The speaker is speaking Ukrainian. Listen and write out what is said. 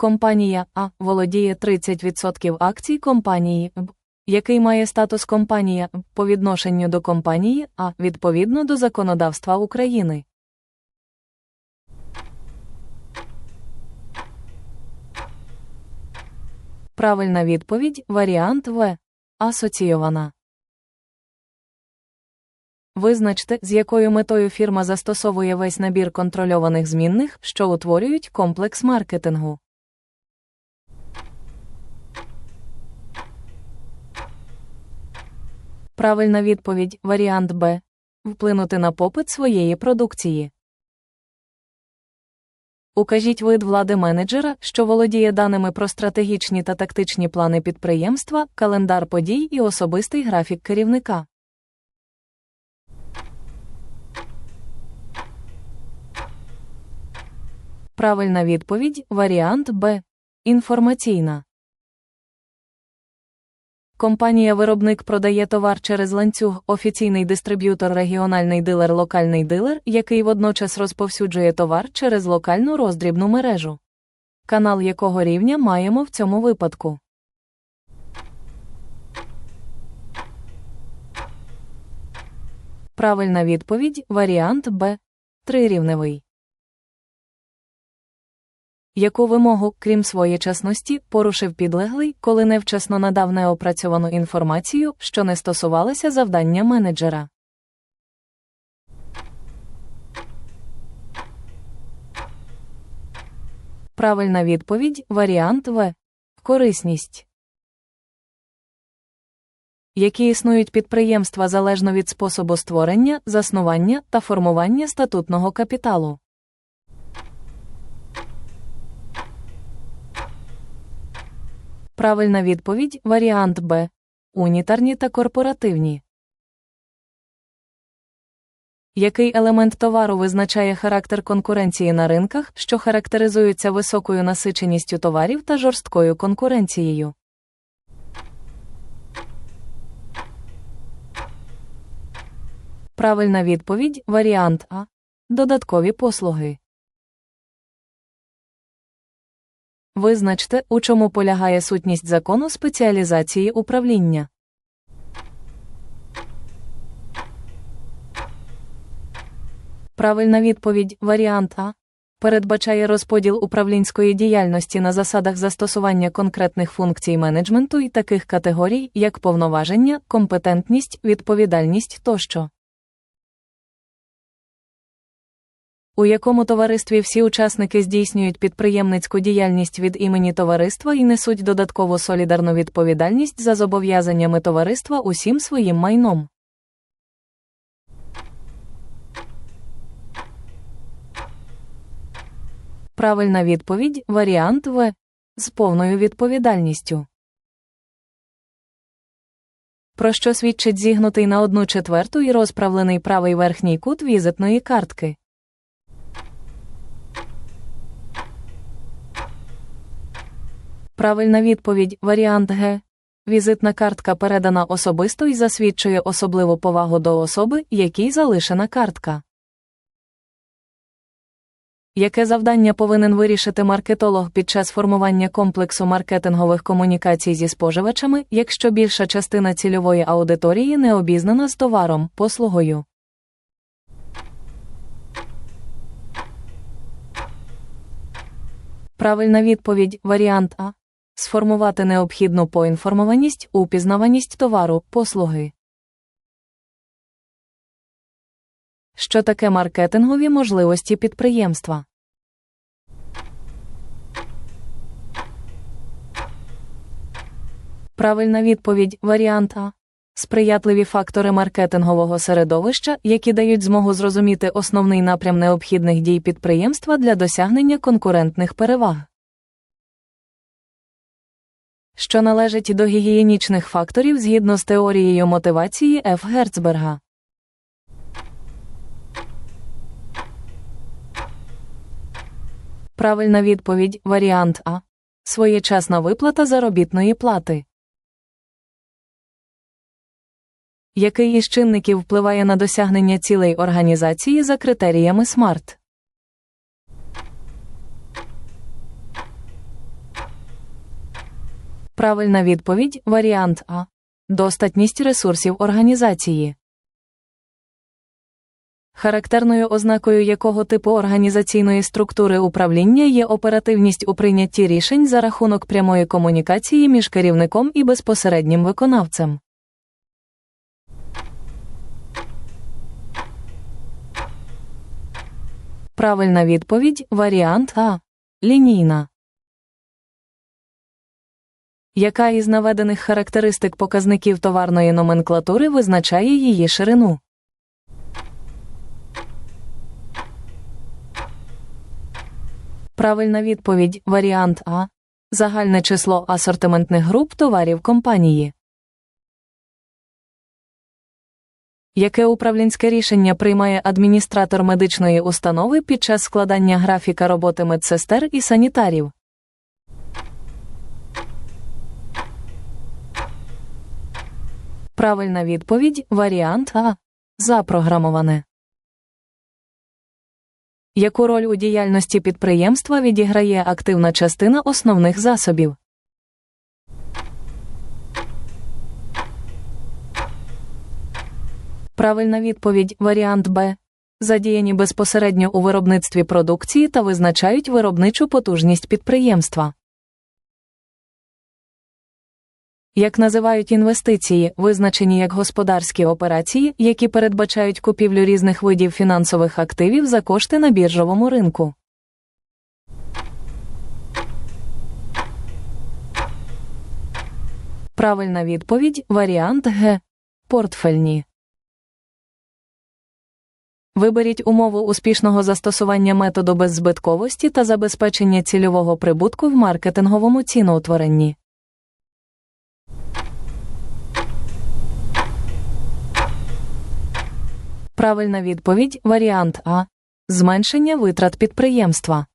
Компанія А володіє 30% акцій компанії Б, який має статус компанія Б по відношенню до компанії А відповідно до законодавства України. Правильна відповідь варіант В. Асоційована. Визначте, з якою метою фірма застосовує весь набір контрольованих змінних, що утворюють комплекс маркетингу. Правильна відповідь варіант Б. Вплинути на попит своєї продукції. Укажіть вид влади менеджера, що володіє даними про стратегічні та тактичні плани підприємства, календар подій і особистий графік керівника. Правильна відповідь варіант Б. Інформаційна. Компанія-виробник продає товар через ланцюг, офіційний дистриб'ютор, регіональний дилер, локальний дилер, який водночас розповсюджує товар через локальну роздрібну мережу. Канал якого рівня маємо в цьому випадку. Правильна відповідь варіант Б. Трирівневий. Яку вимогу, крім своєчасності, порушив підлеглий, коли невчасно надав неопрацьовану інформацію, що не стосувалася завдання менеджера? Правильна відповідь варіант В. Корисність. Які існують підприємства залежно від способу створення, заснування та формування статутного капіталу. Правильна відповідь варіант Б. Унітарні та корпоративні. Який елемент товару визначає характер конкуренції на ринках, що характеризуються високою насиченістю товарів та жорсткою конкуренцією? Правильна відповідь варіант А. Додаткові послуги. Визначте, у чому полягає сутність закону спеціалізації управління. Правильна відповідь варіант А. Передбачає розподіл управлінської діяльності на засадах застосування конкретних функцій менеджменту і таких категорій, як повноваження, компетентність, відповідальність тощо. У якому товаристві всі учасники здійснюють підприємницьку діяльність від імені товариства і несуть додаткову солідарну відповідальність за зобов'язаннями товариства усім своїм майном. Правильна відповідь варіант В. З повною відповідальністю. Про що свідчить зігнутий на одну четверту і розправлений правий верхній кут візитної картки. Правильна відповідь варіант Г. Візитна картка передана особисто і засвідчує особливу повагу до особи, якій залишена картка. Яке завдання повинен вирішити маркетолог під час формування комплексу маркетингових комунікацій зі споживачами, якщо більша частина цільової аудиторії не обізнана з товаром, послугою? Правильна відповідь варіант А. Сформувати необхідну поінформованість, упізнаваність товару, послуги. Що таке маркетингові можливості підприємства? Правильна відповідь варіант А. Сприятливі фактори маркетингового середовища, які дають змогу зрозуміти основний напрям необхідних дій підприємства для досягнення конкурентних переваг що належить до гігієнічних факторів згідно з теорією мотивації Ф. Герцберга. Правильна відповідь варіант А. Своєчасна виплата заробітної плати. Який із чинників впливає на досягнення цілей організації за критеріями SMART? Правильна відповідь варіант А. Достатність ресурсів організації. Характерною ознакою якого типу організаційної структури управління є оперативність у прийнятті рішень за рахунок прямої комунікації між керівником і безпосереднім виконавцем. Правильна відповідь варіант А. Лінійна. Яка із наведених характеристик показників товарної номенклатури визначає її ширину? Правильна відповідь варіант А. Загальне число асортиментних груп товарів компанії. Яке управлінське рішення приймає адміністратор медичної установи під час складання графіка роботи медсестер і санітарів? Правильна відповідь варіант А. Запрограмоване. Яку роль у діяльності підприємства відіграє активна частина основних засобів? Правильна відповідь варіант Б. Задіяні безпосередньо у виробництві продукції та визначають виробничу потужність підприємства. Як називають інвестиції, визначені як господарські операції, які передбачають купівлю різних видів фінансових активів за кошти на біржовому ринку. Правильна відповідь варіант Г. Портфельні. Виберіть умову успішного застосування методу беззбитковості та забезпечення цільового прибутку в маркетинговому ціноутворенні. Правильна відповідь варіант А. Зменшення витрат підприємства.